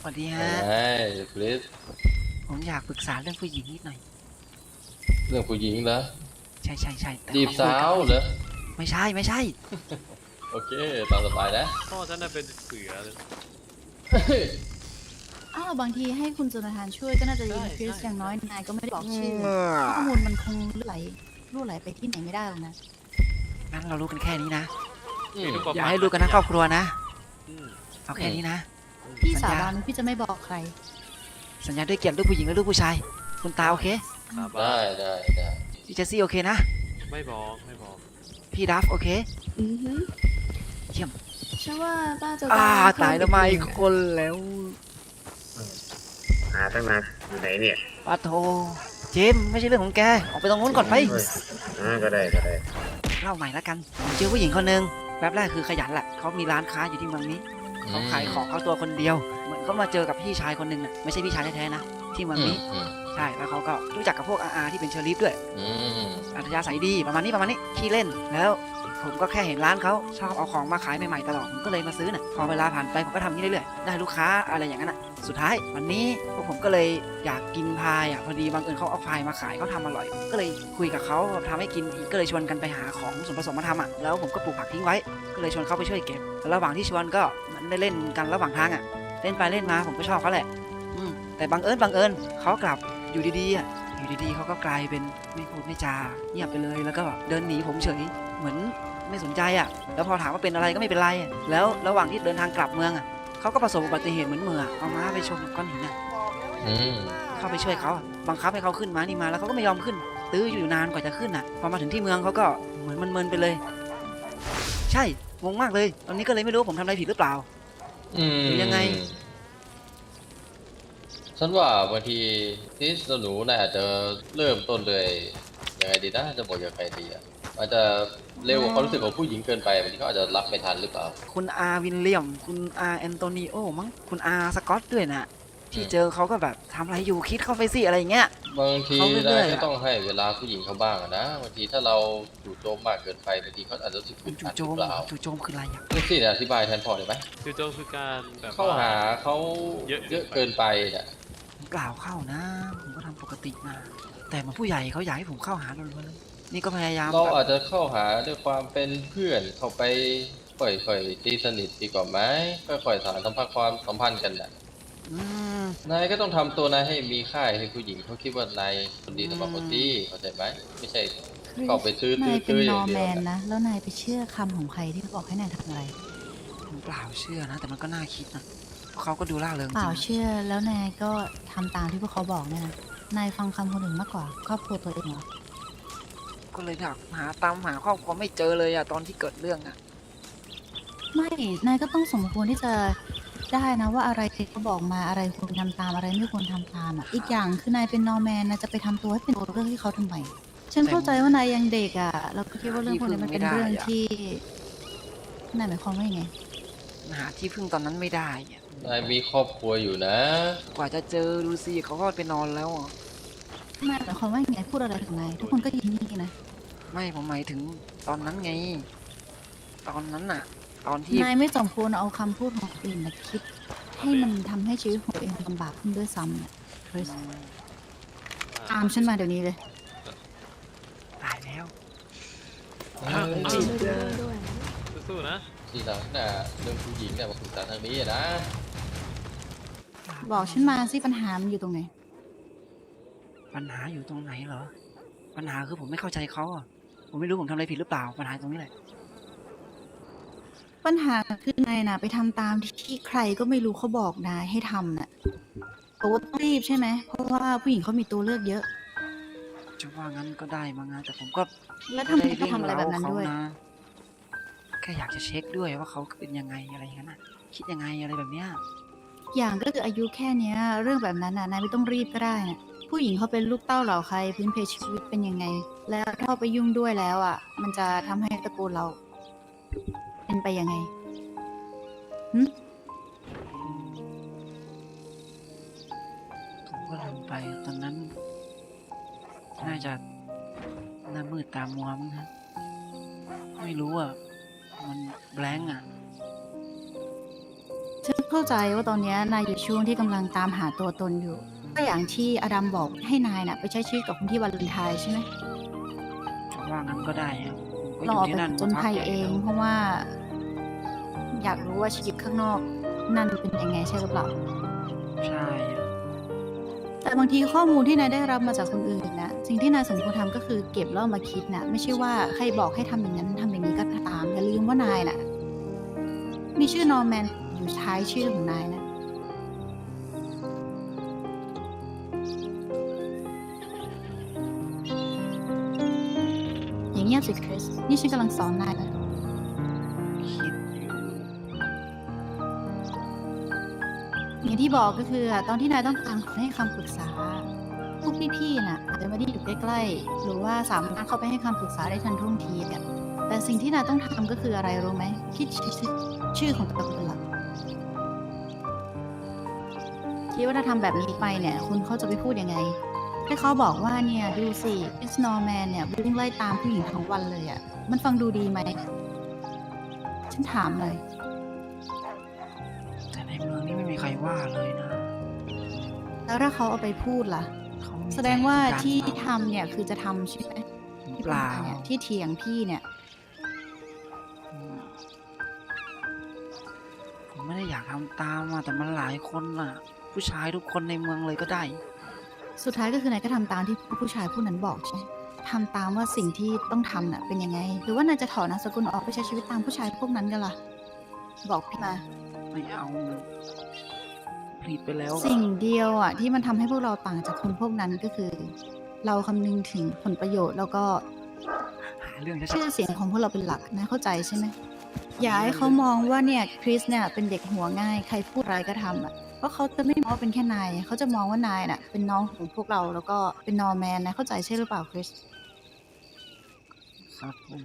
สวัสดีฮะ ไอ้คริสผมอยากปรึกษาเรื่องผู้หญิงนิดหน่อย เรื่องผู้หญิงเหรอใช่ใช่ใช่แต่จีบขอคุยสากับวเหรอไม่ใช่ไม่ใช่ โอเคตามสบายนะพ่อฉันน่ะเป็นเสือเลย อ้าวบางทีให้คุณจุลธานช่วยก็น่าจะดีใช่นะคริสใช่อย่างน้อยนายก็ไม่ได้บอกชื่อข้อมูลมันคงลื่นไหลรั่วไหลไปที่ไหนไม่ได้หรอกนะงั้นเรารู้กันแค่นี้นะ อืมีมทุกประอย่ามาณให้รู้กันทั้งครอบครัวนะอืมเอาแค่นี้นะ พี่สัสาญญาบานว่าพี่จะไม่บอกใคร สัญญาด้วยเกียรติลูกผู้หญิงและลูกผู้ชาย คุณตาโอเคสาบาได้นได้ได้พี่เจสซี่โอเคนะ ไม่บอกไม่บอกพี่ดัฟโอเค อือฮึเยี่ยม ฉันว่าป้าจะอ่าว่ตายแล้วมาอีกคนแล้วหาตั้งนานอยู่ไหนเนี่ยปาโทเจมส์ไม่ใช่เรื่องของแก ออกไปตรงนู้นก่อนไป เฮ้ยอ่าก็ได้ก็ได้ เล่าใหม่แล้วกันผมเจอผู้หญิงคนหนึ่งแป๊บแรกคือขยันแหละเขามีร้านค้าอยู่ที่เมืองนี้ เขาขายของเขาตัวคนเดียว เหมือนเขามาเจอกับพี่ชายคนหนึ่งน่ะไม่ใช่พี่ชายแท้ๆนะที่เมืองอืมนี้อืมใช่แล้วเขาก็รู้จักกับพวกอาๆที่เป็นเชอริฟด้วยอืมอัธยาศัยดีประมาณนี้ประมาณนี้ขี้เล่นแล้วผมก็แค่เห็นร้านเขาชอบเอาของมาขายใหม่ๆตลอดผมก็เลยมาซื้อน่ะพอเวลาผ่านไปผมก็ทำอย่างนี้เรื่อยๆได้ลูกค้าอะไรอย่างนั้นอะสุดท้ายวันนี้พวกผมก็เลยอยากกินพายอะพอดีบังเอิญเขาเอาพายมาขายเขาทำอร่อย ก็เลยคุยกับเขาทำให้กินอีกก็เลยชวนกันไปหาของส่วนผสมมาทำอะแล้วผมก็ปลูกผักทิ้งไว้ ก็เลยชวนเขาไปช่วยเก็บแล้วระหว่างที่ชวนก็เหมันได้เล่นกันระหว่างทางอะ เล่นไปเล่นมาผมก็ชอบเขาแหละ อืมแต่บังเอิญบังเอิญเขากลับอยู่ดีๆอะอยู่ดีๆเขาก็กลายเป็นไม่พูดไม่จาเงียบไปเลยแล้วก็เดินหนีผมเฉยเหมือนไม่สนใจอะ แล้วพอถามว่าเป็นอะไรก็ไม่เป็นไรอะแล้วระหว่างที่เดินทางกลับเมืองอะเขาก็ประสบอุบัติเหตุเหมือนเมือเอาม้าไปชนกับก้อนหินอะอืมเข้าไปช่วยเขาอะบังคับให้เขาขึ้นม้านี่มาแล้วเขาก็ไม่ยอมขึ้น ตื้ออยู่นานกว่าจะขึ้นอะ พอมาถึงที่เมืองเขาก็เหมือนมันเมินๆไปเลย ใช่งงมากเลยตอนนี้ก็เลยไม่รู้ว่าผมทำอะไรผิดหรือเปล่า อืมหรือยังไง ฉันว่าบางทีที่หนูน่าอาจจะเริ่มต้นเลยยังไงดีนะจะบอกยังไงดีอะอาจจะเร็วกว่าความรู้สึกของผู้หญิงเกินไปบางทีเขาอาจจะรับไม่ทันหรือเปล่า คุณอาวินเลียม คุณอาแอนโตนิโอมั้งคุณอาสกอตด้วยนะ ที่เจอเขาก็แบบทำอะไรอยู่คิดเข้าไปสิอะไรอย่างเงี้ย บางทีเขาเรื่นะอยๆก็อะ ต้องให้เวลาผู้หญิงเขาบ้างอะนะบางทีถ้าเราจู่โจมมากเกินไปบางทีเขาอาจจะรู้สึกอึดจู่อัดหโจรือมเปล่าจู่โจมคืออะไรอะนี่สิอธิบายแทนพ่อได้ไหมจู่โจมคือการแบบเข้าว่าหาเขาเยอะ เยอะเกินไปเนี่ยผมเปล่าเข้านะ ผมก็ทำปกติมา แต่เหมาผู้ใหญ่เขาอยากให้ผมเข้าหาเราเลยนี่ก็พยายามเราแบบอาจจะเข้าหาด้วยความเป็นเพื่อนเข้าไปค่อยๆตีสนิทดีกว่าไหมค่อยๆสานสัมพันธ์ความสัมพันธ์กันน่ะ อืม นายก็ต้องทำตัวนายให้มีค่าให้ผู้หญิงเขาคิดว่านายคนดีสำหรับคนดีเข้าใจไหมไม่ใช่เข้าไปซื้อซื้นาอยเป็นซื้ออนย่าองเดีแมยวนนะ นะ แล้วนายไปเชื่อคำของใครที่เขาบอกให้นายทำอะไร ผมเปล่าเชื่อนะ แต่มันก็น่าคิดนะพวกเขาก็ดูล่าเริงจเปริล่างนะเชื่อแล้วนายก็ทำตามที่พวกเขาบอกเนี่ยนะ นายฟังคำคนอื่นมากกว่าครอบครัวตัวเองเหรอ ก็เลยอยากหาตามหาครอบครัวไม่เจอเลยอะตอนที่เกิดเรื่องอะไม่ นายก็ต้องสมควรที่จะ ได้นะว่าอะไรที่เขาบอกมาอะไรควรทำตามอะไรไม่ควรทำตามอะอีกอย่างคือนายเป็นนอร์แมนนะจะไปทำตัวให้เป็นตัวเรื่องที่เขาทำไมฉันเข้าใจว่านายยังเด็กอะแล้วก็คิดว่าเรื่องพวกนี้มันเป็นเรื่องที่นายหมายความว่ายังไงหาที่พึ่งตอนนั้นไม่ได้อะนายมีครอบครัวอยู่นะ กว่าจะเจอลูซี่เขาก็ไปนอนแล้วอะนายหมายความว่ายังไงพูดอะไรถึงนายทุกคนก็ยินดีนะไม่ผมหมายถึงตอนนั้นไง ตอนนั้นอะ ตอนที่นายไม่สมควรเอาคำพูดของคนอื่นมาคิด ให้มันทำให้ชีวิตของตัวเองลำบากขึ้นด้วยซ้ำเนี่ยคริสตามฉันมาเดี๋ยวนี้เลย ตายแล้วจีบด้วยด้วยสู้ๆนะ ทีหลังน่ะเรื่องผู้หญิงเนี่ยมาปรึกษาทางนี้อะนะบอกฉันมาสิปัญหามันอยู่ตรงไหน ปัญหาอยู่ตรงไหนเหรอ ปัญหาคือผมไม่เข้าใจเขาอะผมไม่รู้ผมทำอะไรผิดหรือเปล่า ปัญหาตรงนี้แหละ ปัญหาคือนายนะไปทำตามที่ใครก็ไม่รู้เขาบอกนายให้ทำน่ะแต่ว่าต้องรีบใช่ไหม เพราะว่าผู้หญิงเขามีตัวเลือกเยอะ จะว่างั้นก็ได้มั้งนะแต่ผมก็แล้วทำไมต้องทำอะไรแบบนั้นด้วยม่ไเร่งเร้าเขานะแค่อยากจะเช็คด้วยว่าเขาเป็นยังไงอะไรอย่างนั้นน่ะคิดยังไงอะไรแบบเนี้ยอย่างก็คืออายุแค่เนี้ย เรื่องแบบนั้นน่ะนายไม่ต้องรีบก็ได้นะผู้หญิงเขาเป็นลูกเต้าเหล่าใครพื้นเพชีวิตเป็นยังไง แล้วถ้าเราไปยุ่งด้วยแล้วอะ มันจะทำให้ตระกูลเรา เป็นไปยังไงผมก็ลืมไปตอนนั้น น่าจะหน้ามืดตามัวมั้งฮะไม่รู้อะ มันแบงก์อะ ฉันเข้าใจว่าตอนเนี้ยนายอยู่ช่วงที่กำลังตามหาตัวตนอยู่ก็อย่างที่อดัมบอกให้นายน่ะ ไปใช้ชีวิตกับคนที่วาเลนไทน์ใช่ไหมว่างั้นก็ได้ครับผมลก็องอออยู่กที่ไปนั่นจนมาพักภัยใหญ่เองแล้วเพราะว่า อยากรู้ว่าชีวิตข้างนอก นั่นเป็นยังไงใช่หรือเปล่า ใช่ครับแต่บางทีข้อมูลที่นายได้รับมาจากคนอื่นนะสิ่งที่นายสมควรทำก็คือเก็บแล้วเอามาคิดนะไม่ใช่ว่าใครบอกให้ทำอย่างนั้นทำอย่างนี้ก็ตามอย่าลืมว่านายน่ะมีชื่อนอร์แมนอยู่ท้ายชื่อของนายนะอย่างเงียบสิคริสนี่ฉันกำลังสอนนายนะคิ อย่างที่บอกก็คือตอนที่นายต้องการให้คำปรึกษา พวกพี่ๆน่ะอาจจะไม่ได้อยู่ใกล้ๆ หรือว่าสามารถเข้าไปให้คำปรึกษาได้ทันท่วงทีอะแต่สิ่งที่นายต้องทำก็คืออะไรรู้ไหมคิดชื่อชื่อของตัวเป็นหลักคิดว่าถ้าทำแบบนี้ไปเนี่ย คุณเขาจะไปพูดยังไงให้เขาบอกว่าเนี่ยดูสิอิสโนแมนเนี่ยวิ่งไล่ตามผู้หญิงทั้งวันเลยอะ่ะมันฟังดูดีไหมฉันถามเลย ว่าเลยนะ แล้วถ้าเขาเอาไปพูดล่ะ เขามีแสดงว่าต่การที่ทำเนี่ยคือจะทำใช่ไหมที่เปล่าผ่นมเนี่ยที่เถียงพี่เนี่ย อืมผมไม่ได้อยากทำตามอะแต่มันหลายคนน่ะ ผู้ชายทุกคนในเมืองเลยก็ได้ สุดท้ายก็คือนายก็ทำตามที่ผู้ชายผู้นั้นบอกใช่ไหมทำตามว่าสิ่งที่ต้องทำน่ะเป็นยังไง หรือว่านายจะถอนนามสกุลออกไปใช้ชีวิตตามผู้ชายพวกนั้นกันล่ะ บอกพี่มา ไม่เอา ผลิตไปแล้วอะสิ่งเดียวอะที่มันทำให้พวกเราต่างจากคนพวกนั้นก็คือ เราคำนึงถึงผลประโยชน์แล้วก็หาเรื่องชัดชื่อเสียงของพวกเราเป็นหลักนะเข้าใจใช่ไหมอย่าให้เขามองว่าเนี่ยคริสเนี่ยเป็นเด็กหัวง่ายใครพูดอะไรก็ทำอะเพราะเขาจะไม่มองว่าเป็นแค่นายเขาจะมองว่านายน่ะเป็นน้องของพวกเราแล้วก็เป็นนอร์แมนนะเข้าใจใช่หรือเปล่าคริสครับผม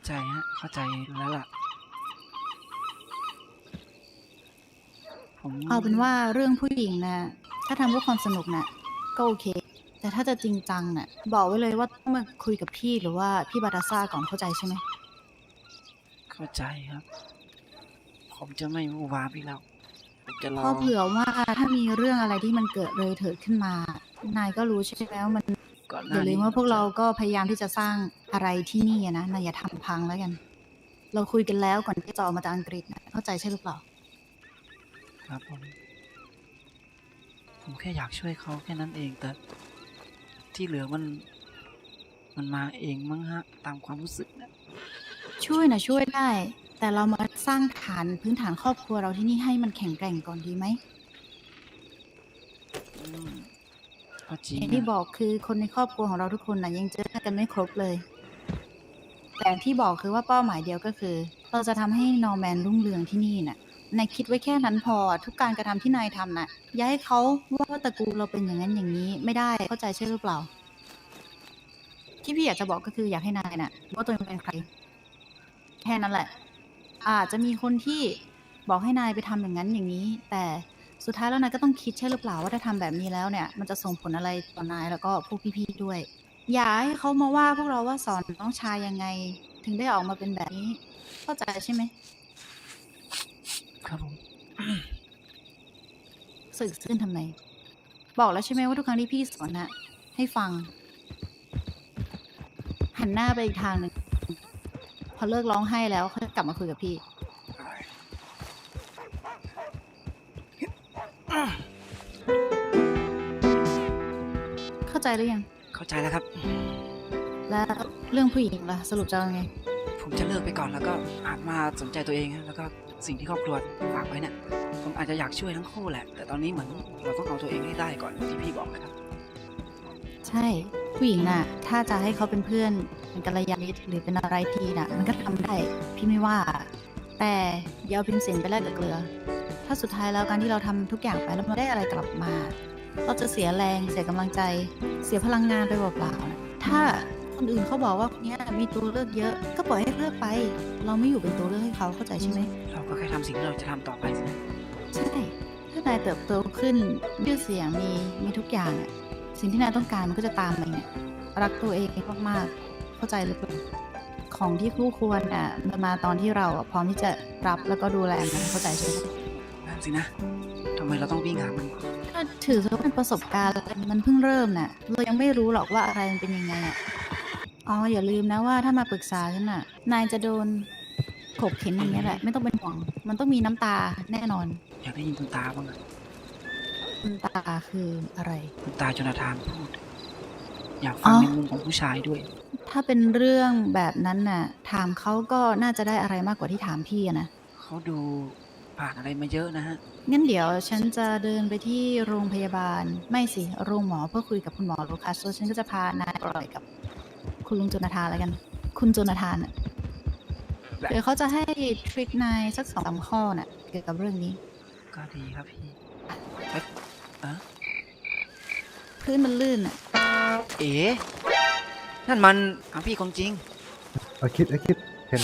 เข้า ใจฮะ เข้าใจแล้วล่ะ ผมเอาเป็นว่าเรื่องผู้หญิงนะถ้าทำเพื่อความสนุกนะก็โอเค แต่ถ้าจะจริงจังน่ะ บอกไว้เลยว่าต้องมาคุยกับพี่หรือว่าพี่บาตาซ่าก่อนเข้าใจใช่ไหมเข้าใจครับ ผมจะไม่วูวามอีกแล้วผมจะรอ เพราะเผื่อว่าถ้ามีเรื่องอะไรที่มันเกิดเลยเถิดขึ้นมา นายก็รู้ใช่ไหมว่ามันก่ อนหอน้าย่าลืนี้มว่าพวกเราก็พยายามที่จะสร้างอะไรที่นี่อะนะนายอย่าทำพังแล้วกัน เราคุยกันแล้วก่อนที่จะออกมาจากอังกฤษนะเข้าใจใช่หรือเปล่า ครับผม ผมแค่อยากช่วยเขาแค่นั้นเองแต่ ที่เหลือมัน มันมาเองมั้งฮะ ตามความรู้สึกนะช่วยนะช่วยได้ แต่เรามาสร้างฐานพื้นฐานครอบครัวเราที่นี่ให้มันแข็งแกร่งก่อนดีไหม อืม ก็จริงอย่างที่นะบอกคือคนในครอบครัวของเราทุกคนนะยังเจอกันไม่ครบเลย แต่อย่างที่บอกคือว่าเป้าหมายเดียวก็คือ เราจะทำให้นอร์แมนรุ่งเรืองที่นี่น่ะนายคิดไว้แค่นั้นพอทุกการกระทำที่นายทำน่ะอย่าให้เขาว่าตระกูลเราเป็นอย่างนั้นอย่างนี้ไม่ได้เข้าใจใช่หรือเปล่า ที่พี่อยากจะบอกก็คืออยากให้นายน่ะรู้ว่าตัวเองเป็นใคร แค่นั้นแหละ อาจจะมีคนที่บอกให้นายไปทำอย่างนั้นอย่างนี้ แต่ สุดท้ายแล้วนายก็ต้องคิดใช่หรือเปล่าว่าถ้าทำแบบนี้แล้วเนี่ย มันจะส่งผลอะไรต่อนายแล้วก็พวกพี่ๆด้วย อย่าให้เขามาว่าพวกเราว่าสอนน้องชายยังไง ถึงได้ออกมาเป็นแบบนี้ เข้าใจใช่ไหมครับผมสึกขึ้นทำไมบอกแล้วใช่ไหมว่าทุกครั้งที่พี่สอนน่ะให้ฟัง หันหน้าไปอีกทางหนึ่งพอเลิกร้องไห้แล้วค่อยกลับมาคุยกับพี่ เข้าใจหรือยัง เข้าใจแล้วครับ แล้วเรื่องผู้หญิงล่ะ สรุปจะเอาไง ผมจะเลิกไปก่อนแล้วก็หันมาสนใจตัวเองฮะแล้วก็สิ่งที่ครอบครัวฝากไว้เนี่ยผมอาจจะอยากช่วยทั้งคู่แหละ แต่ตอนนี้เหมือนเราต้องเอาตัวเองให้ได้ก่อนที่พี่บอกนะครับ ใช่ ผู้หญิงน่ะ ถ้าจะให้เขาเป็นเพื่อนเป็นกัลยาณมิตรหรือเป็นอะไรทีน่ะ มันก็ทำได้ พี่ไม่ว่า แต่อย่าเอาพิมพ์เสียนไปแลกกับเกลือ ถ้าสุดท้ายแล้วการที่เราทำทุกอย่างไปแล้วมันได้อะไรกลับมา เราจะเสียแรงเสียกำลังใจ เสียพลังงานไปเปล่าๆนะถ้าคนอื่นเขาบอกว่าคนเนี้ยมีตัวเลือกเยอะ ก็ปล่อยให้เลือกไป เราไม่อยู่เป็นตัวเลือกให้เขาเข้าใจใช่ไหมเราก็แค่ทำสิ่งที่เราจะทำต่อไปสินะใช่ถ้านายเติบโตขึ้นชื่อเสียงมีมีทุกอย่างอะสิ่งที่นายต้องการมันก็จะตามมาเนี่ยรักตัวเองมากๆเข้าใจหรือเปล่าขของที่คู่ควรอะมันมาตอนที่เราอะพร้อมที่จะรับแล้วก็ดูแลมันเข้าใจใช่ไหมนั่น สินะทำไมเราต้องวิ่งหามัน ก็ถือว่าเป็นประสบการณ์มันเพิ่งเริ่มน่ะ เรายังไม่รู้หรอกว่าอะไรมันเป็นยังไงอะ อ๋ออย่าลืมนะว่าถ้ามาปรึกษาฉันน่ะ นายจะโดนขบเข็นอย่างเงี้ยแหละ ไม่ต้องเป็นห่วง มันต้องมีน้ำตาแน่นอน อยากได้ยินคุณตาบ้างอะน้ำตาคืออะไร คุณตาจนาธานพูด อยากอ๋ฟังอในมุมของผู้ชายด้วย ถ้าเป็นเรื่องแบบนั้นน่ะ ถามเขาก็น่าจะได้อะไรมากกว่าที่ถามพี่อะนะ เขาดู ผ่านอะไรมาเยอะนะฮะ งั้นเดี๋ยวฉันจะเดินไปที่โรงพยาบาลไม่สิ โรงหมอเพื่อคุยกับคุณหมอลูคัสแล้วฉันก็จะพานายปล่อยกับ คุณลุงโจนาธานแล้วกัน คุณโจนาธานน่ะและ เดี๋ยวเขาจะให้ทริคนายสักสองสามข้อน่ะเกี่ยวกับเรื่องนี้ ก็ดีครับพี่เอ๊ะอะพื้นมันลื่นน่ะเอ๋นั่นมันอะพี่คนจริง อาคิดอาคิดเห็น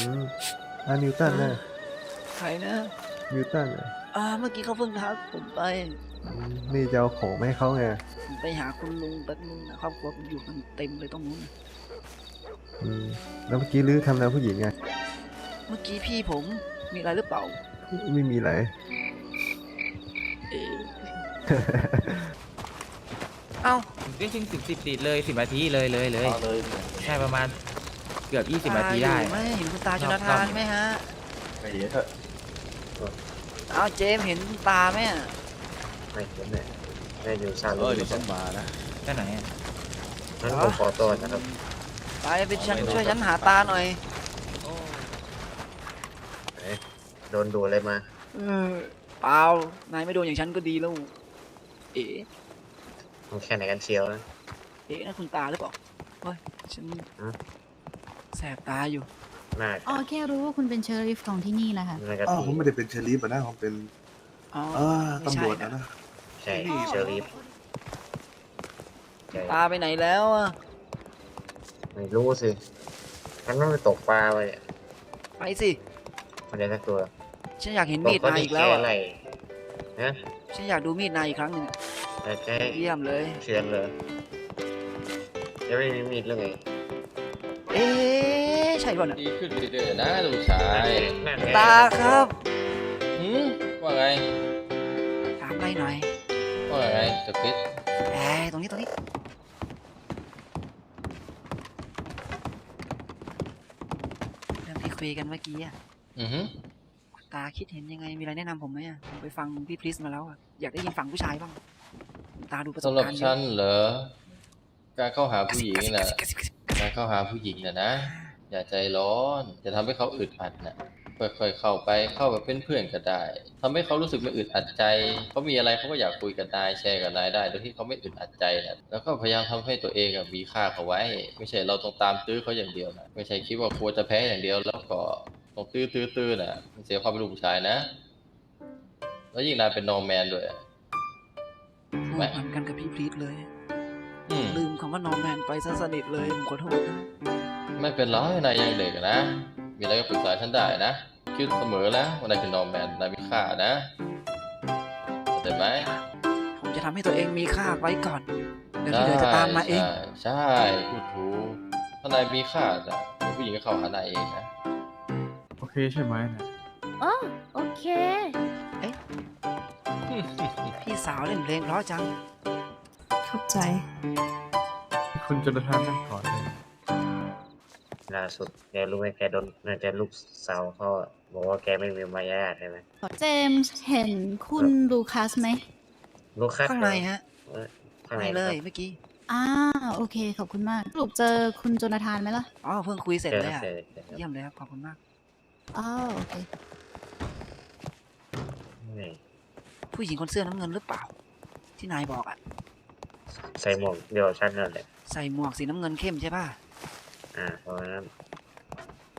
อานิวตันนะใครนะ นิวตันน่ะอ่าเมื่อกี้เขาเพิ่งทักผมไป อืมนี่จะเอาของมาให้เขาไงผมไปหาคุณลุงแป๊บนึงนะครอบครัวผมอยู่กันเต็มเลยตรงนู้นน่ะอืมแล้วเมื่อกี้ลื้อทำนาผู้หญิงไงเมื่อกี้พี่ผมมีอะไรหรือเปล่า ไม่มีอะไร เอ๋เอ้าเรื่องจริงสิบสิบติดเลยสิบนาทีเลยเลยเลยเอาเลยใช่ประมาณเกือบยี่สิบนาทีได้ตอยู่ไม่เห็นคุณตาชนทานไหมฮะ ไปเดี๋ยวเถอะ เอาเจมส์เห็นคุณตาไหมอะไม่เห็นเลยแม่อยู่ซาเอลูอเดี๋ยวฉันมานะแค่ไหนอะนั้นผมขอตัวนะครับไปไปฉันช่วยฉันหาตาหน่อยโดนดูอะไรมาเออเปล่านายไม่โดนอย่างฉันก็ดีแล้ว เอ๋มันแค่ไหนกันเชียวนะ เอ๋นั่นคุณตาหรือเปล่าเฮ้ยฉันฮะแสบตาอยู่ น่าอ๋อแค่รู้ว่าคุณเป็นเชอริฟของที่นี่นะคะน่าจะอ๋อผีผมไม่ได้เป็นเชอรีฟอะนะผมเป็นอ๋ออ่าไม่ตำใช่รวจนะนะ นะใช่เชอรี่ใช่ตาไปไหนแล้วอะไม่รู้สิฉันต้องไปตกปลาไปเนี่ยไปสิไมันได้สักตัวฉันอยากเห็นมีดนายอีกแล้วตอะอะไรนะฉันอยากดูมีดนายอีกครั้งหนึ่งอะแต่แค่เยี่ยมเลยเชือนเลยจะไม่มีมีดเรื่องไง เอ๊ะใช่ป่ะเนี่ยดีขึ้นเรื่อยๆนะลูกชายนั่นไงตาครับหืมว่าไงถามอะไรหน่อยว่าไงจะคิดเอ้ยตรงนี้ตรงนี้เรื่องที่คุยกันเมื่อกี้อะอือฮึตาคิดเห็นยังไงมีอะไรแนะนำผมไหมอะผมไปฟังพี่พริสมาแล้วอะอยากได้ยินฝั่งผู้ชายบ้างตาดูประสบสำหรับการณ์เยฉัอะนเหรอการเข้าหาผู้หญิงกระซิบน่ะ กระซิบกระซิบการเข้าหาผู้หญิงน่ะนะ อย่าใจร้อนจะทำให้เขาอึดอัดนะค่อยๆเข้าไปเข้าแบบเป็นเพื่อนก็ได้ทำให้เขารู้สึกไม่อึดอัดใจเขามีอะไรเขาก็อยากคุยกับนายแชร์กับนายได้โดยที่เขาไม่อึดอัดใจนะแล้วก็พยายามทำให้ตัวเองอะมีค่าเขาไว้ ไม่ใช่เราต้องตามตื้อเขาอย่างเดียวนะไม่ใช่คิดว่ากลัวจะแพ้อย่างเดียวแล้วก็ต้องตื้อตื้อตื้อน่ะมันเสียความเป็นลูกผู้ชายนะ แล้วยิ่งนายเป็นนอร์แมนด้วยอะพูดเหมือนกันกับพี่พริสเลย อืมลืมคำว่านอร์แมนไปซะสนิทเลยผมขอโทษนะ ไม่เป็นไรนายยังเด็กอะนะ มีอะไรก็ปรึกษาฉันได้นะคิดเสมอนะว่านายคือนอร์แมนนายมีค่านะเข้าใจไหมผมจะทำให้ตัวเองมีค่าไว้ก่อนเดี๋ยวที่เหลือจะตามมาเอง ใช่ใช่พูดถูกถ้านายมีค่าจะเดี๋ยวผู้หญิงก็เข้าหานายเองนะ โอเคใช่ไหมนะอ๋อโอเค พี่สาวเล่นเพลงเพราะจัง เข้าใจ คุณจนทานนั่งก่อนเลยล่าสุดแกรู้ไหมแกโดนน่าจะลูกสาวเขาอะบอกว่าแกไม่มีมารยาทใช่ไหมเจมส์เห็นคุณลูคัสไหมลูกค้าข้างในฮะเอ้ยข้างในไม่เลยครับเมื่อกี้อ่าโอเค ขอบคุณมากสรุปเจอคุณโจนาธานไหมล่ะอ๋อเพิ่งคุยเสร็จเจอเลยครับอะเจอเจอครับเยี่ยมเลยครับขอบคุณมากอ๋อโอเคนี่ผู้หญิงคนเสื้อน้ำเงินหรือเปล่า ที่นายบอกอะ ใส่หมวกเดียวชั้นนั่นแหละใส่หมวกสีน้ำเงินเข้มใช่ป่ะอ่าเพราะฉะนั้น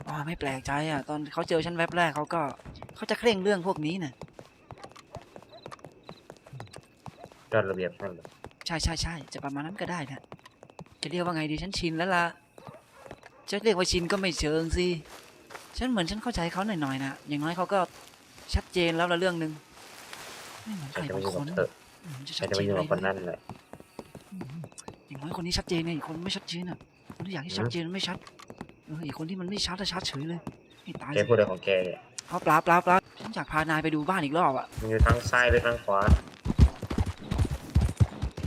อ๋อไม่แปลกใจอะ ตอนเขาเจอฉันแวบแรกเขาก็เขาจะเคร่งเรื่องพวกนี้น่ะยอดระเบียบท่านเลยใช่ใช่ใช่จะประมาณนั้นก็ได้นะจะเรียกว่าไงดีฉันชินแล้วล่ะจะเรียกว่าชินก็ไม่เชิงสิฉันเหมือนฉันเข้าใจเขาหน่อยๆนะอย่างน้อยเขาก็ชัดเจนแล้วละเรื่องหนึ่งไม่เหมือนใคใครรจะบาไม่งยุ่งคกันบเธออืมจะใครชัดจะเจไม่นยุ่งอะไรกับคนนั้นนะเลย อืมอย่างน้อยคนนี้ชัดเจนไงอีกคนไม่ชัดเจนอะคนที่อยากให้ชัดเจนไม่ชัดเอออีกคนที่มันไม่ชัดอะชัดเฉยเลยให้ตายแกสิพูดอะไรของแกเนี่ยเอาเปล่าเปล่าเปล่าฉันอยากพานายไปดูบ้านอีกรอบอะมันอยู่ทางซ้ายหรือทางขวา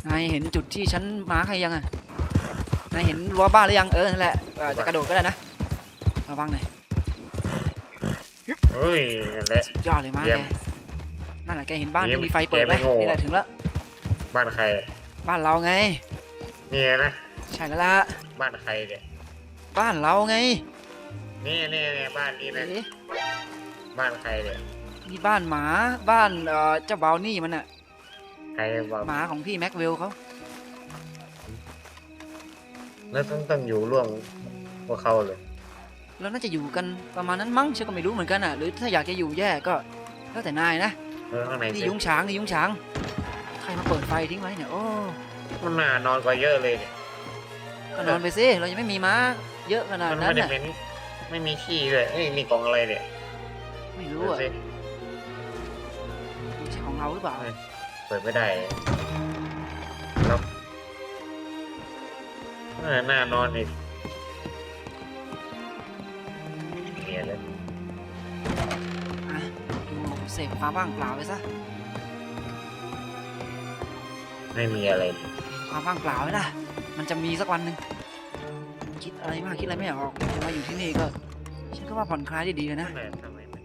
นายเห็นจุดที่ฉันมาร์คให้ยังอะนายเห็นรั้วบ้านหรือยังเออนั่นแหละเออจะกระโดดก็ได้นะระวังหน่อยเฮ้ยนั่นแหละสุดยอดเลยมาเยี่แกยมนั่นแหละแกเห็นบ้านเยี่ยมที่มีไฟเปิดไหมแกไม่โง่นี่แหละถึงแล้วบ้านใคร บ้านเราไง นี่นะใช่แล้วล่ะบ้านใครเนี่ยบ้านเราไงนี่นี่นี่บ้านนี้นะเอ๊ะบ้านใครเนี่ยนี่บ้านหมาบ้านเอ่อเจ้าเบาวนี่มันอะใครบอกหมาของพี่แม็กเวลเขาแล้วต้องต้องอยู่ร่วมพวกเขาเลยแล้วน่าจะอยู่กันประมาณนั้นมั้งฉันก็ไม่รู้เหมือนกันอะหรือถ้าอยากจะอยู่แย่ก็แล้วแต่นายนะ เออข้างในนี่สิยุ้งช้างนี่ยุ้งช้าง ใครมาเปิดไฟทิ้งไว้เนี่ยโอ้ มันน่านอนกว่าเยอะเลยเนี่ยก็นอนไปสิเรายังไม่มีม้า เยอะขนาดมันนั้ไม่นได้น่ะเป็นไม่มีขี้เลยเอ้ยนี่กล่องอะไรเนี่ยไม่ดูรู้อะสิไม่ใช่ของเราหรือเปล่าเปิดไม่ได้แล้วเออน่านอนอีกเนี่ยเลยอะดูเสพความว่างเปล่าไปซะ ไม่มีอะไรความว่างเปล่าไว้นะมันจะมีสักวันหนึ่งคิดอะไรมากคิดอะไรไม่ออกมาอยู่ที่นี่ก็ฉันก็ว่าผ่อนคลายได้ดีเลยนะทำไมทำไมไม่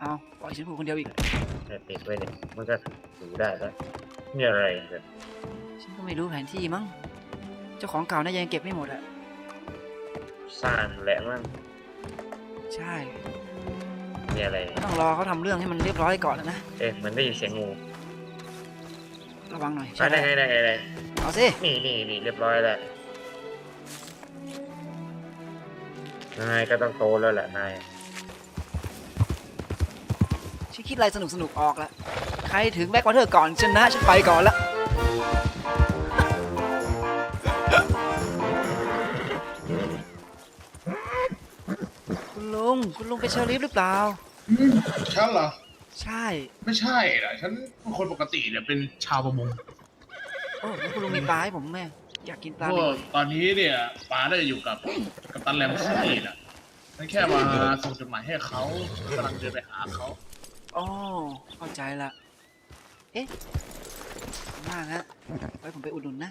เอาปล่อยฉันพูดคนเดียวอีกไม่ติดไว้เนี่ยมันก็อยู่ได้แล้วนี่อะไรเนี่ยฉันก็ไม่รู้แผนที่มั้ง เจ้าของเก่าน่าจะยังเก็บไม่หมดอะสร้างแหละมันใช่มีอะไรก็ต้องรอเขาทำเรื่องให้มันเรียบร้อยก่อนนะ เอ๊ะมันได้ยินเสียงงู ระวังหน่อยไปใช่ได้ไงได้ไงได้เอาสินี่นี่นี่เรียบร้อยแล้วนายก็ต้องโตแล้วแหละนายฉันคิดอะไรสนุกสนุกๆออกละใครถึงแบ็ควอเตอร์ก่อนชนะฉันไปก่อนละคุณลุงคุณลุงเป็นเชอริฟหรือเปล่าฉันเหรอ ใช่ไม่ใช่นะฉันเป็นคนปกติเนี่ยเป็นชาวประมงโอ้แล้วคุณลุงมีปลาให้ผมไหมอยากกินปลาเพดิราะตอนนี้เนี่ยป๋าได้อยู่กับกับตันแรมซี่นะฉันแค่มาส่งจดหมายให้เขากำลังเดินไปหาเขาอ๋อเข้าใจละ เอ๊ะขอบคุณมากฮะไว้ผมไปอุดหนุนนะ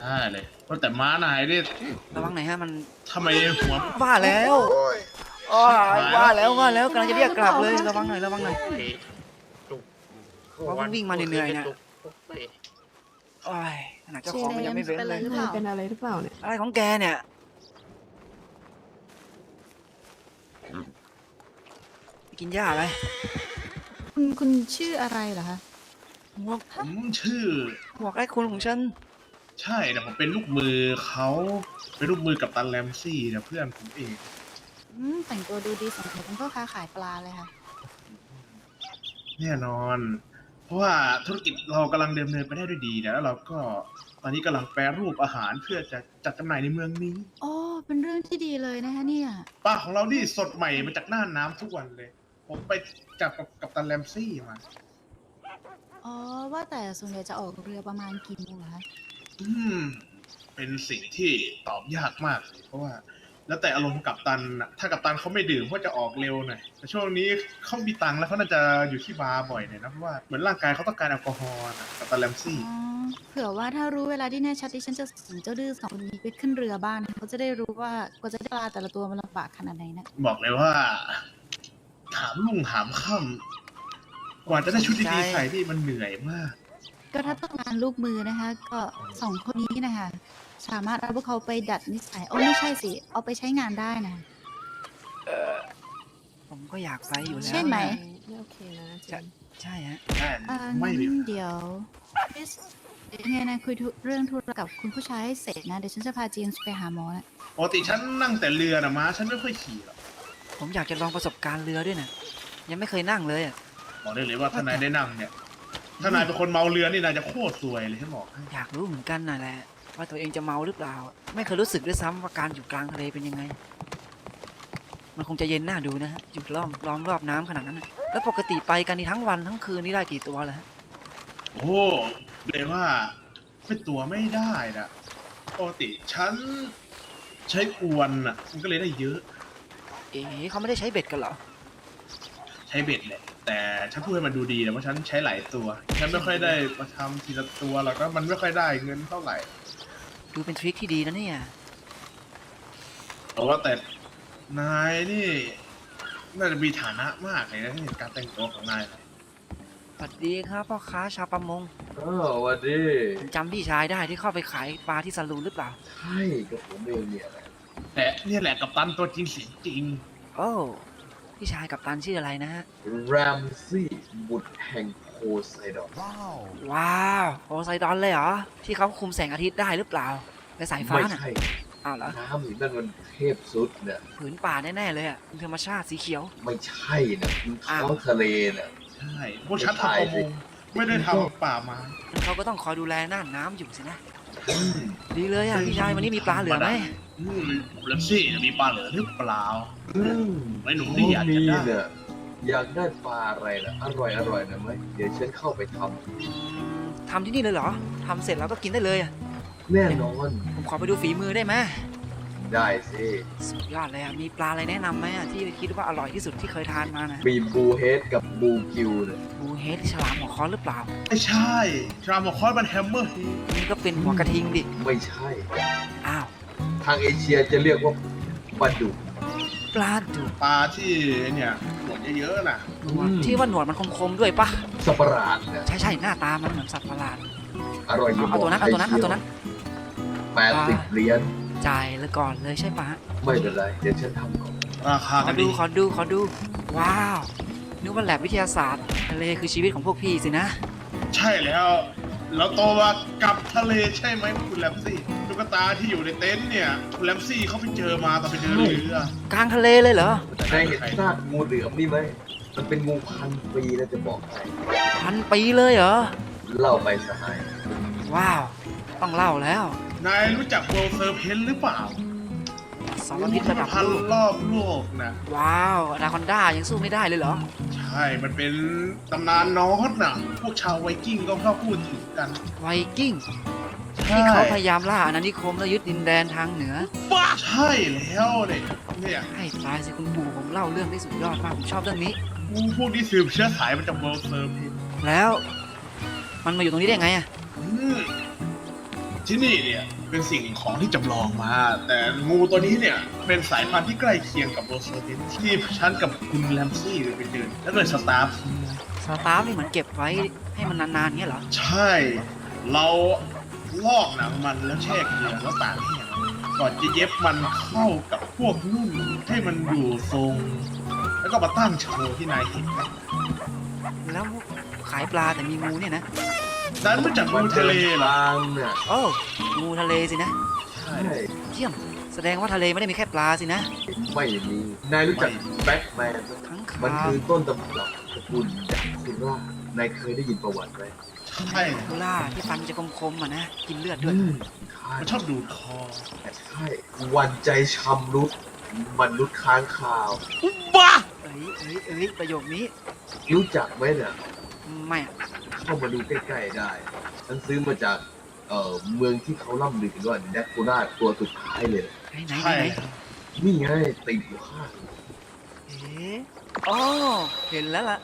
ได้เลยว่าแต่ม้านายเนี่ยระวังหน่อยฮะมันทำไมหัวว่าแล้ว อ๋อว่าแล้วว่าแล้วกำลังจะเรียกกลับเลยระวังหน่อยระวังหน่อย จุกเพราะมันวิ่งมาเหนื่อยๆเนี่ย จุกเฮ้ยโอ้ยขนาดเจ้าของมันยังไม่เว้นเลย นายเป็นอะไรหรือเปล่าเนี่ยอะไรของแกเนี่ย กินหญ้าอะไรคุณคุณชื่ออะไรเหรอคะ หมวกผมชื่อ หมวกไอ้คุณของฉัน ใช่แต่ผมเป็นลูกมือเขาเป็นลูกมือกับตันแรมซี่นะเพื่อนผมเอง อืมแต่งตัวดูดีสมกับเป็นพ่อค้าขายปลาเลยค่ะ แน่นอน เพราะว่าธุรกิจเรากำลังเดินเนินไปได้ด้วยดีนะแล้วเราก็ตอนนี้กำลังแปรรูปอาหารเพื่อจะจัดจำหน่ายในเมืองนี้อ๋อเป็นเรื่องที่ดีเลยนะคะเนี่ย ปลาของเรานี่สดใหม่มาจากหน้าน้ำทุกวันเลย ผมไปจับกับกับตันแรมซี่มา อ๋อ ว่าแต่ส่วนใหญ่จะออกเรือประมาณกี่โมงเหรอคะ อืม เป็นสิ่งที่ตอบยากมากเลยเพราะว่า แล้วแต่อารมณ์กับตันน่ะถ้ากับตันเขาไม่ดื่มก็จะออกเร็วหน่อยแต่ช่วงนี้เขามีตังค์แล้วเขาน่าจะอยู่ที่บาร์บ่อยหน่อยนะเพราะว่าเหมือนร่างกายเขาต้องการแอลกอฮอล์นะกับตันแรมซี่ อ๋อเผื่อว่าถ้ารู้เวลาที่แน่ชัดดิฉันจะส่งเจ้าดื้อสองคนนี้ไปขึ้นเรือบ้านเขาจะได้รู้ว่ากว่าจะได้ปลาแต่ละตัวมันลำบากขนาดไหนนะบอกเลยว่า ถามลุงถามค่ำกว่าจะได้ชุดดีๆใส่นี่มันเหนื่อยมาก ก็ถ้าต้องการลูกมือนะคะ ก็สองคนนี้นะคะ สามารถเอาพวกเขาไปดัดนิสัยโอ้ไม่ใช่สิ เอาไปใช้งานได้นะ ผมก็อยากไปอยู่แล้วใช่ไหมไม่โอเคนะเจนใช่ฮะแต่อ่าไม่งั้เลยนเดี๋ยวคริสเดี๋ยวยังไงนะคุยธุเรื่องธุระกับคุณผู้ชายให้เสร็จนะ เดี๋ยวฉันจะพาจีนไปหาหมอนะปกติฉันนั่งแต่เรือนะม้าฉันไม่ค่อยขี่หรอกผมอยากจะลองประสบการณ์เรือด้วยนะยังไม่เคยนั่งเลยอะบอกได้เลยว่าถ้านายได้นั่งเนี่ยถ้านายเป็นคนเมาเรือนี่นายจะโคตรซวยเลยฉันบอกให้อยากรู้เหมือนกันน่ะแหละ ว่าตัวเองจะเมาหรือเปล่า ไม่เคยรู้สึกด้วยซ้ำว่าการอยู่กลางทะเลเป็นยังไง มันคงจะเย็นน่าดูนะฮะอยู่ล้อมล้อมรอบน้ำขนาดนั้นนะแล้วปกติไปกันนี่ทั้งวันทั้งคืนนี่ได้กี่ตัวแล้วฮะโอ้เลยว่าเป็นตัวไม่ได้นะปกติฉันใช้อวนอะมันก็เลยได้เยอะ เอ๋เขาไม่ได้ใช้เบ็ดกันเหรอ ใช้เบ็ดแหละแต่ฉันพูดให้มันดูดีนะเพราะฉันใช้หลายตัว ฉันไม่ค่อยได้มาทำทีละตัวหรอกก็มันไม่ค่อยได้เงินเท่าไหร่ ดูเป็นทริคที่ดีนะเนี่ย แต่ว่าแต่นายนี่ น่าจะมีฐานะมากเลยนะที่เห็นการแต่งตัวของนายสวัสดีครับพ่อค้าชาวประมงอ้าวสวัสดีคุณจำพี่ชายได้ที่เข้าไปขายปลาที่ซาลูนหรือเปล่า ใช่ก็ผมเองเนี่ยแหละแต่เนี่ยแหละกับตันตัวจริงเสียงจริง โอ้ พี่ชายกับตันชื่ออะไรนะฮะแรมซี่บุตรแห่ง โพไซดอนว้าวโพไซดอนเลยเหรอ ที่เขาคุมแสงอาทิตย์ได้หรือเปล่าและสายฟ้าไม่น่ะใช่อ้าวเหรอน้ำนี่นั่นมันเทพสุดเนี่ยผืนป่าแน่ๆเลยอะธรรมชาติสีเขียว ไม่ใช่นะมันอ้าวท้องทะเลน่ะใช่พวกฉันทำประมงไม่ได้ทำป่าไม้เขาก็ต้องคอยดูแลน่านน้ำอยู่สินะ ดีเลยอะพี่ชายวันนี้มีปลาเหลือไหมอืมแล้วสิมีปลาเหลือหรือเปล่าอืมไอ้หนุ่มพนี่วกอยากจะนี้ได้เนี่ย อยากได้ปลาอะไรล่ะ อร่อยอร่อยนะไหมเดี๋ยวฉันเข้าไปททำที่นี่เลยเหรอทำเสร็จแล้วก็กินได้เลยอะำแน่นอน ผมขอไปดูฝีมือได้ไหมได้สิ สุดยอดเลยอะมีปลาอะไรแนะนำไหมอะที่คิดว่าอร่อยที่สุดที่เคยทานมานะมีบูเฮดกับบูกิวเนี่ยบูเฮดฉลามหัวค้อนหรือเปล่าไม่ใช่ทรามอคอนมันแฮมเมอร์นี่ก็เป็นหัวกระทิงดิไม่ใช่ อ้าวทางเอเชียจะเรียกว่าปลาดุก ปลาดุกปลาที่เนี่ยหนวดเยอะๆน่ะหนวดที่ว่าหนวดมันคมๆด้วยปะสับปะรดเนี่ยใช่ใช่หน้าตามันเหมือนสัตว์ประหลาดอร่อยเอาเอาตัวนั้นเอาตัวนั้นเอาตัวนั้นแปดสิบเหรียญจ่ายเลยก่อนเลยใช่ปะไม่เป็นไรเดี๋ยวฉันทำก่อนราคาขก็อดีดูขอดูขอดู ว้าวนึกว่าแลบวิทยาศาสตร์ทะเลคือชีวิตของพวกพี่สินะ ใช่แล้วเราโตมากับทะเลใช่ไหมคุณแรมซี่ตุ๊ กตาที่อยู่ในเต็นท์เนี่ยคุณแรมซี่เขาไปเจอมาตอนไปเดินเรือกลางทะเลเลยเหรอนายเห็นซากงูเหลือมนี่ไหมมันเป็นงูพันปีนะจะบอกให้พันปีเลยเหรอเล่าไปสหายว้าว ต้องเล่าแล้วนายรู้จักโวลเซอร์เพนหรือเปล่าสารพิษระดับพันโลกรอบโลกนะว้าวอนาคอนด้ายังสู้ไม่ได้เลยเหรอ ใช่ มันเป็นตำนานนอร์สน่ะพวกชาวไวกิ้งก็ชอบพูดถึงกัน ไวกิ้งใช่ ที่เขาพยายามล่าอาณานิคมแล้วยึดดินแดนทางเหนือใช่แล้วเนี่ยเนี่ยให้ตายสิคุณปู่ผมเล่าเรื่องได้สุดยอดมากผมชอบเรื่องนี้งูพวกนี้สืบเชื้อสายมาจากโวลเซอร์เพนแล้ว มันมาอยู่ตรงนี้ได้ไงอะอืมที่นี่เนี่ยเป็นสิ่งของที่จำลองมา แต่งูตัวนี้เนี่ยเป็นสายพันธุ์ที่ใกล้เคียงกับโวลเซอร์เพนที่ฉันกับคุณแรมซี่ไปเดินแล้วเลยสตาฟสตาร์ฟนี่เหมือนเก็บไว้ให้มันนานๆเงี้ยเหรอ ใช่ เรา ลอกหนังมันแล้วแช่เกลือแล้วตากแห้งก่อนจะเย็บมันเข้ากับพวกนุ่นให้มันอยู่ทรง แล้วก็มาตั้งโชว์ที่นายเห็นนะแล้วขายปลาแต่มีงูเนี่ยนะนั้นรู้จักมังูนทะเลดินเหรอทางเนี่ยโอ้งูทะเลสินะ ใช่เยี่ยม แสดงว่าทะเลไม่ได้มีแค่ปลาสินะ ไม่มี นายรู้จักแบ็กแมนทั้งมันขาวคือต้นตำรับ ตระกูลยักษ์คุร่านายเคยได้ยินประวัติไหมใช่คุล่าที่ฟันจะคมๆอะนะ กินเลือดด้วยอืมใช่มันชอบดูดคอใช่วันใจชำรุดมนุษย์ค้างคาวเอ้ยเอ้ยเอ้ยประโยคนี้ รู้จักไหมเนี่ยไม่อะเข้ามาดูใกล้ๆได้ ฉันซื้อมาจากเอ่อเมืองที่เขาล่ำลือกันว่าแดกคูราตัวสุดท้ายเลย ไหนไหนไหนใช่ไหนนี่ไงติดอยู่ข้างเอ๊ะ อ๋อเห็นแล้วล่ะ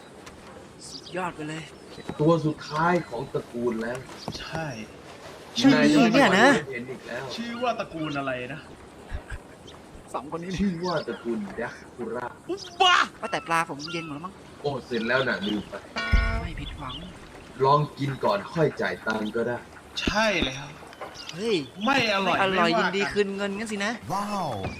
สุดยอดไปเลย ตัวสุดท้ายของตระกูลแล้วใช่ ชื่อนี้เนี่ยนะ เห็นอีกแล้ว ชื่อว่าตระกูลอะไรนะสองคนนี้ชื่อว่าตระกูลแดกคูราว่าแต่ปลาผมเย็นหมดแล้วมั้ง โอ้เสร็จแล้วน่ะลืมไป ไม่ผิดหวัง ลองกินก่อนค่อยจ่ายตังค์ก็ได้ ใช่แล้ว เฮ้ยไม่อร่ไม่อยอร่อยไม่ยิว่านดีกันคืนเงินงั้นสินะ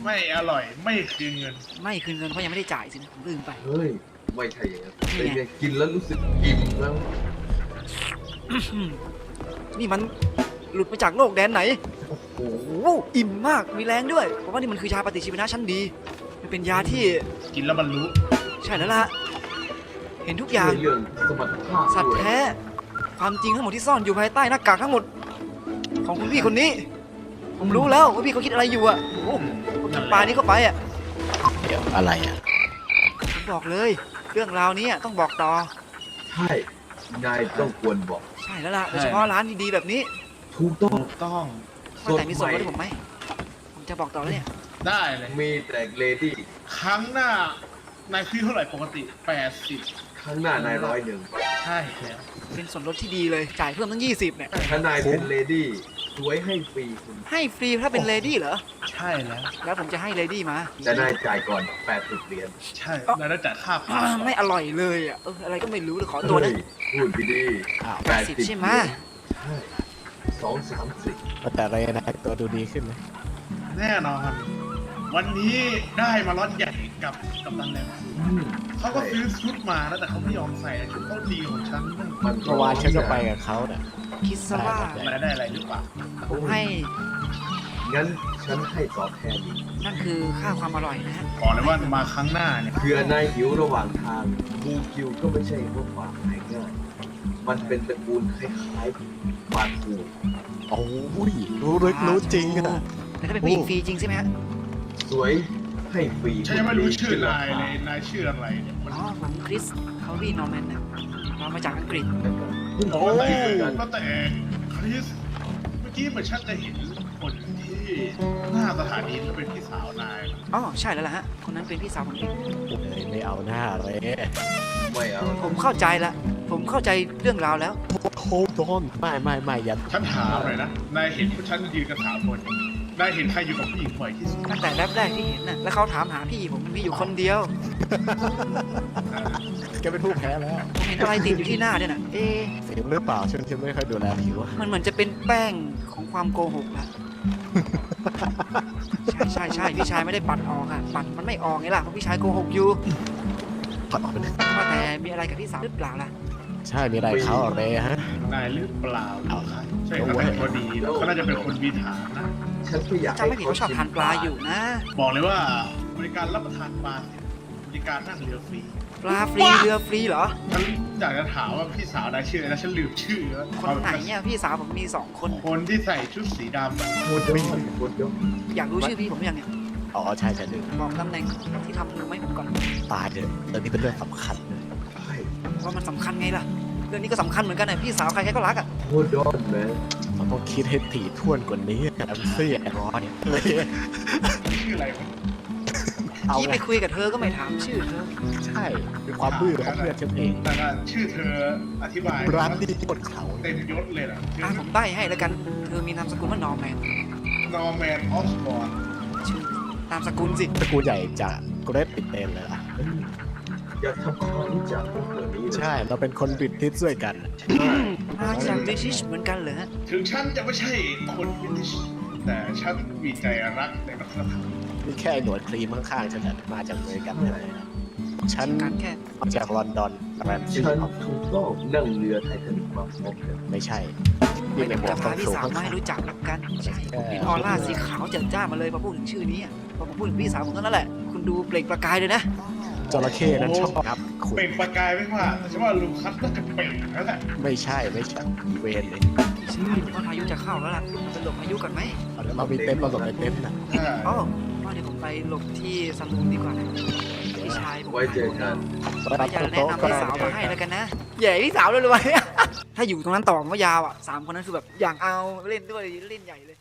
ไม่อร่อยไม่คืนเงิน ไม่คืนเงินเพราะยังไม่ได้จ่ายสินะผมลืมไป เฮ้ย ไม่ใช่อย่างนั้นนี่เป็นไงไงกินแล้วรู้สึกอิ่มแล้ว นี่มันหลุดมาจากโลกแดนไหน โอ้โหโอ้โหอิ่มมาก มีแรงด้วย เพราะว่านี่มันคือชาปฏิชีวนะชั้นดี มันเป็นยาที่ กินแล้วมันรู้ ใช่แล้วล่ะ เห็นทุกอย่างช่วยเรื่องสมรรถภาพสัตว์ด้วยแท้ ความจริงทั้งหมดที่ซ่อนอยู่ภายใต้หน้ากากทั้งหมด ของคุณพี่คนนี้ ผมรู้แล้วว่าพี่เขาคิดอะไรอยู่อะโอ้โหผมกินปลานี้เข้าไปอะ เดี๋ยวอะไรอะ ผมบอกเลย เรื่องราวนี้ต้องบอกต่อ ใช่ นายต้องควรบอก ใช่แล้วล่ะโดยเฉพาะร้านดีๆแบบนี้ถูกต้องถูกต้องว่าแต่มีส่วนลดให้ผมไหมผมจะบอกต่อแล้วเนี่ย ได้เลยมีแต่เลดี้ครั้งหน้านายซื้อเท่าไหร่ปกติ 80 ข้างหน้านายร้อยหนึ่งใช่แล้วเป็นส่วนลดที่ดีเลยจ่ายเพิ่มตั้ง 20เนี่ยถ้านายเป็นเลดี้ สวยให้ฟรีคุณ ให้ฟรีถ้าเป็นเลดี้เหรอ ใช่แล้ว แล้วผมจะให้เลดี้มาแต่นายจ่ายก่อน 80 เหรียญใช่นายได้จ่ายค่าอ่าผ่านไม่อร่อยเลยอะเอออะไรก็ไม่รู้เลยขอตัวนึงเฮ้ยพูดดีอ้าวๆแปดสิบ80ใช่ไหมใช่สองสามสิบแต่อะไรนะตัวดูดีขึ้นไหมแน่นอน วันนี้ได้มาล็อตใหญ่ กับกับตันแล้วเขาก็ซื้อชุดมาแล้วแต่เขาไม่ยอมใส่ชุดเขาดีของฉันนะมันเมื่อวานฉันก็ไปกับเขาเนี่ยคิดซะว่านายได้อะไรหรือเปล่าผมให้งั้นฉันให้ตอบแทนอีกนั่นคือค่าความอร่อยนะฮะบอกเลยว่ามาครั้งหน้าเนี่ยเผื่อนายหิวระหว่างทางบูคิวก็ไม่ใช่พวกความง่ายง่ายๆมันเป็นตระกูลคล้ายๆปาทูโอ้ยรู้ลึกรู้จริงอะแล้วถ้าเป็นผู้หญิงฟรีจริงใช่ไหมฮะสวย ให้ฟรีฉันยังไม่รู้ชื่อนายเลยนายชื่ออะไรเนี่ยมันอ๋อผมคริสเขารีนอร์แมนนะเรามาจากอังกฤษโอ้ก็แต่ยก็แต่คริสเมื่อกี้เหมือนฉันจะเห็นคนที่หน้าสถานีที่เป็นพี่สาวนายนะอ๋อใช่แล้วล่ะฮะคนนั้นเป็นพี่สาวผมเองไม่เอาหน้าเลยไม่เอาผมเข้าใจละผมเข้าใจเรื่องราวแล้วโฮดอนไม่ไม่ไม่อย่าฉันถามเลยนะนายเห็นผู้ฉันยืนกันสามคนนา ยเห็นใครอยู่กับผู้หญิงบ่อยที่สุดตั้งแต่แรกแรกที่เห็นน่ะ แล้วเขาถามหาพี่ผมมีอยู่คนเดียวแกเป็นผู้แพ้แล้วผมเห็นอะไรติดอยู่ที่หน้าด้วยน่ะ เอ๊ะสิวหรือเปล่าฉันฉันไม่ค่อยดูแลผิวอะมันเหมือนจะเป็นแป้งของความโกหกละใช่ใช่ใช่พี่ชายไม่ได้ปัดออกอะ ปัดมันไม่ออกไงล่ะเพราะพี่ชายโกหกอยู่ปัดออกไปเลยว่าแต่มีอะไรกับพี่สาวหรือเปล่าล่ะ ใช่มีอะไรเขาอะไรฮะ นายหรือเปล่าเอาใช่เขาแต่งตัวดีแล้วก็น่าจะเป็นคนมีฐานนะฉันก็อยากจำไม่ผิดเขาชอบทานปลาอยู่นะ บอกเลยว่าบริการรับประทานปลาเสร็จบริการนั่งเรือฟรีปลาฟรีเรือฟรีเหรอ ฉันอยากจะถามว่าพี่สาวนายชื่ออะไรนะฉันลืมชื่อแล้วคนไหนเนี่ยพี่สาวผมมีสองคน คนที่ใส่ชุดสีดำโคตรยอดโคตรยอดอยากรู้ชื่อพี่ผมหรือยังเนี่ยอ๋อใช่ใช่ลืมบอกตำแหน่งที่ทำมือไม่ผมก่อน ตายเลยเรื่องนี้เป็นเรื่องสำคัญเลยใช่ ว่ามันสำคัญไงล่ะ เรื่องนี้ก็สำคัญเหมือนกันนะพี่สาวใครๆก็รักอะโคตรยอดแมนมันต้องคิดให้ถี่ถ้วนกว่านี้แอมซี่แอนร้อยเลยชื่ออะไรวะเอาพี่ไงไปคุยกับเธอก็ไม่ถามชื่อเธอ ใช่เป็นความบื้อของเพื่อนฉันเองแต่ละชื่อเธออธิบายร้านดีบนเขาเต็มยศเลยนะชื่อะผมใบ้ให้แล้วกัน เธอมีนามสกุลว่านอร์แมนนอร์แมนออสบอร์นชื่อนามสกุลสิตระกูลใหญ่จากเกรดปิดเตนเลยล่ะ อยากทำความรู้จักพวกเหล่านี้เลยใช่ เราเป็นคนบิดทิศด้วยกันใช่มาจากบริทิชเหมือนกันเหรอฮะถึงฉันจะไม่ใช่คนบริติชแต่ฉันมีใจรักในวัฒนธรรมมีแค่หนวดครีมข้างๆฉันน่ะมาจากอเมริกันเลยฉันการแค่มาจากลอนดอนแรมซี่ฉันถูกต้องนั่งเรือไททานิกมาพร้อมกันไม่ใช่ไม่นี่ในต้องหมวจะกต้พาองพี่สูงสาวข้างมาให้รู้จักกัน ใช่ผมเห็นออร่าสีขาวเจิดจ้ามาเลยพอพูดถึงชื่อนี้อะพอผมพูดถึงพี่สาวผมเท่านั้นแหละ คุณดูเปล่งประกายเลยนะ จระเข้นั้นชอบครับขุด เปล่งประกายไม่ว่าแต่ฉันว่าลูคัสน่าจะเปล่งนั่นแหละไม่ใช่ไม่ใช่อีเวนเลยใช่ผมว่าพายุจะเข้าแล้วล่ะไปหลบพายุก่อนไหมเอาเดี๋ยวเรามีเต็นท์เราหลบในเต็นท์นะใช่อ๋อว่าเดี๋ยวผมไปหลบที่ซาลูนดีกว่านะพี่ชายผมไว้เจอกันรับอยากแนะโต๊ะนำก็พี่สาวมาให้แล้วกันนะใหญ่พี่สาวเลยเลยถ้าอยู่ตรงนั้นต่อผมว่ายาวอะสามคนนั้นคือแบบอยากเอาเล่นด้วยเล่นใหญ่เลย